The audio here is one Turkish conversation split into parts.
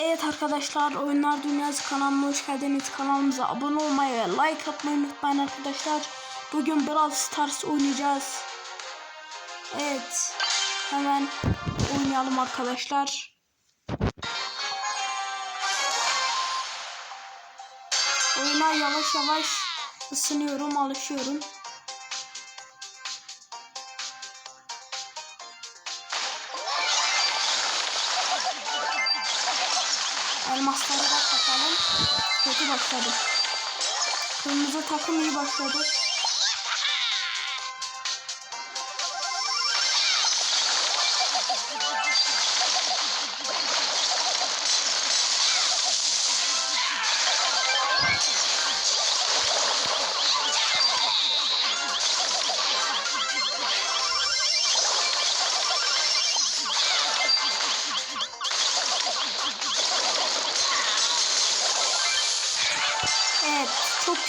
Evet arkadaşlar Oyunlar Dünyası kanalına hoş geldiniz. Kanalımıza abone olmayı ve like atmayı unutmayın arkadaşlar. Bugün Brawl Stars oynayacağız. Evet. Hemen oynayalım arkadaşlar. Oyuna yavaş yavaş ısınıyorum, alışıyorum. Elmasları da takalım. Kötü başladı. Kırmızı takım iyi başladı.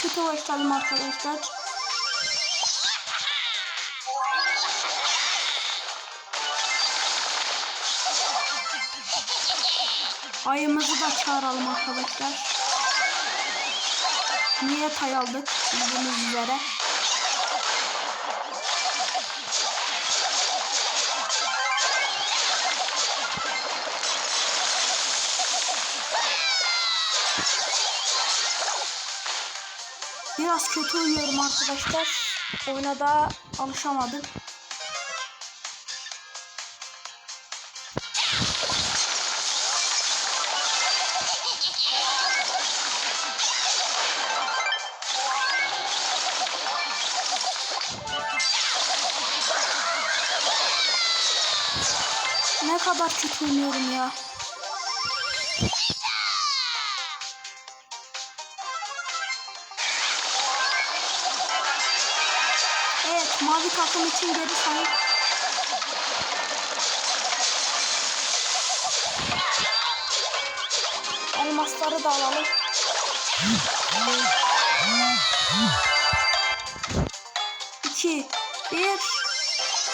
Kötü başladım arkadaşlar. Ayımızı da çağıralım arkadaşlar. Niye tay aldık bildiğiniz üzere. Biraz kötü oynuyorum arkadaşlar. Oyuna da alışamadım. Ne kadar kötü oynuyorum ya. Mavi takım için geri sayım. Elmasları da alalım. İki, bir.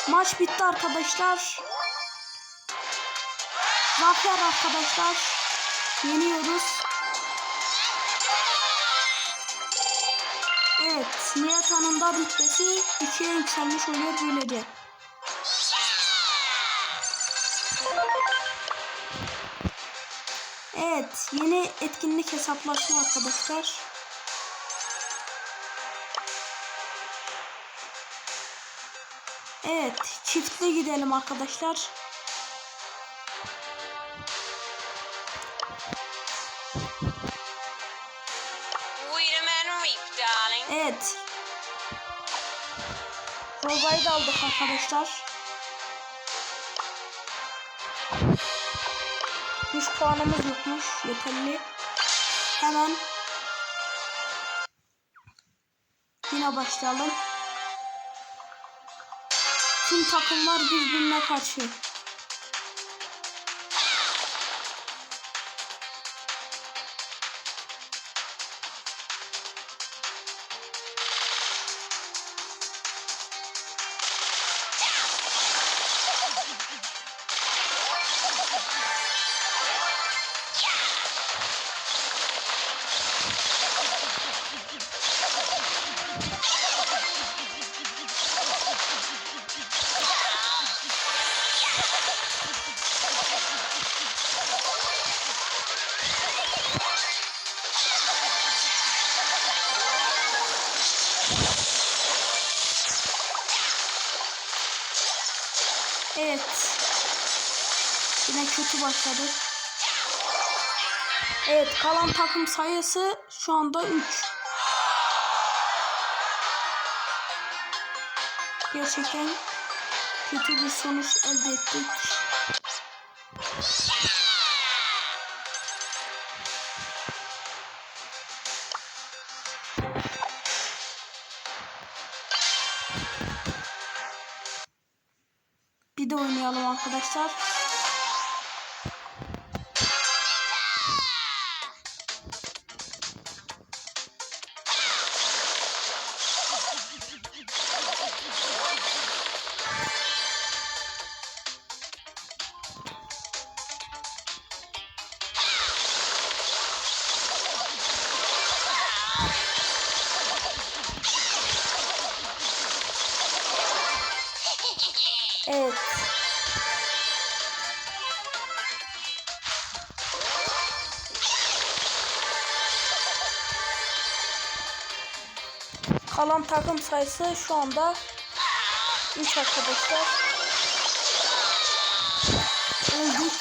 Maç bitti arkadaşlar. Zafer arkadaşlar. Yeniyoruz. Evet, Nihat Han'ın da rütbesi 2'ye yükselmiş oluyor böylece. Evet, yeni etkinlik hesaplaşma arkadaşlar. Evet, çiftli gidelim arkadaşlar. Evet. Rozayı da aldık arkadaşlar. 3 puanımız yokmuş. Yeterli. Hemen yine başlayalım. Tüm takımlar birbirine karşı. Evet. Yine kötü başladı. Evet kalan takım sayısı şu anda 3. Gerçekten kötü bir sonuç elde ettik. Bir de oynayalım arkadaşlar. Evet. Kalan takım sayısı şu anda 3 arkadaşlar. Öldük.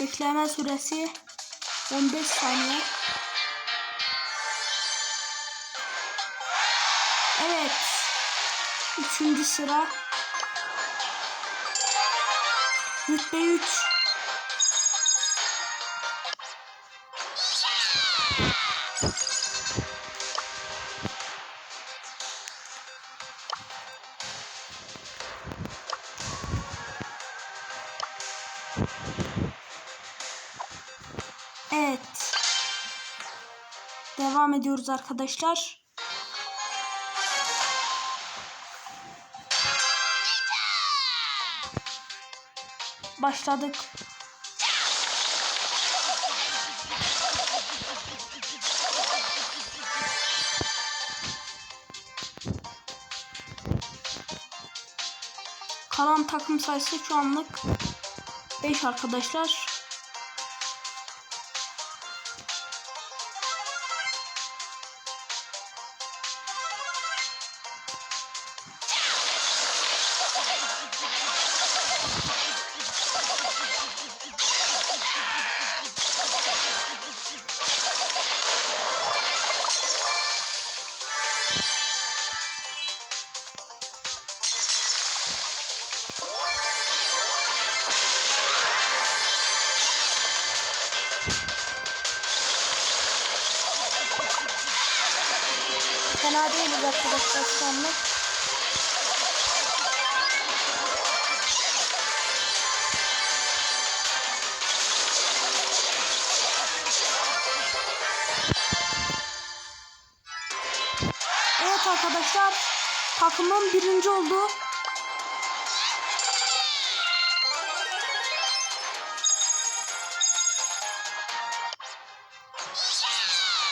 Bekleme süresi 15 saniye. Evet. Üçüncü sıra. Rütbe 3. Evet. Devam ediyoruz arkadaşlar. Başladık. Kalan takım sayısı şu anlık 5 arkadaşlar. Fena değiliz arkadaşlar şu anlık. Evet arkadaşlar takımım birinci oldu.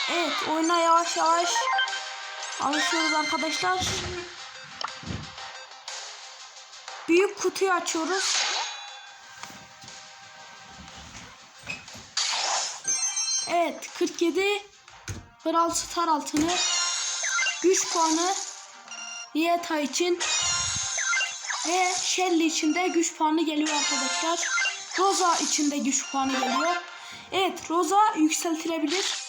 Evet oyuna yavaş yavaş alışıyoruz arkadaşlar. Büyük kutuyu açıyoruz. Evet 47 Brawl Star altını güç puanı Yeta için ve Shelly için de güç puanı geliyor arkadaşlar. Rosa için de güç puanı geliyor. Evet Rosa yükseltilebilir.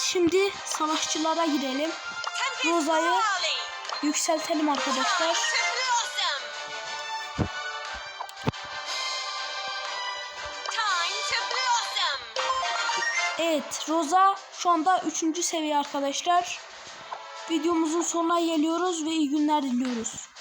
Şimdi savaşçılara girelim. Raleigh. yükseltelim arkadaşlar. Evet Rosa şu anda 3. seviye arkadaşlar. Videomuzun sonuna geliyoruz ve iyi günler diliyoruz.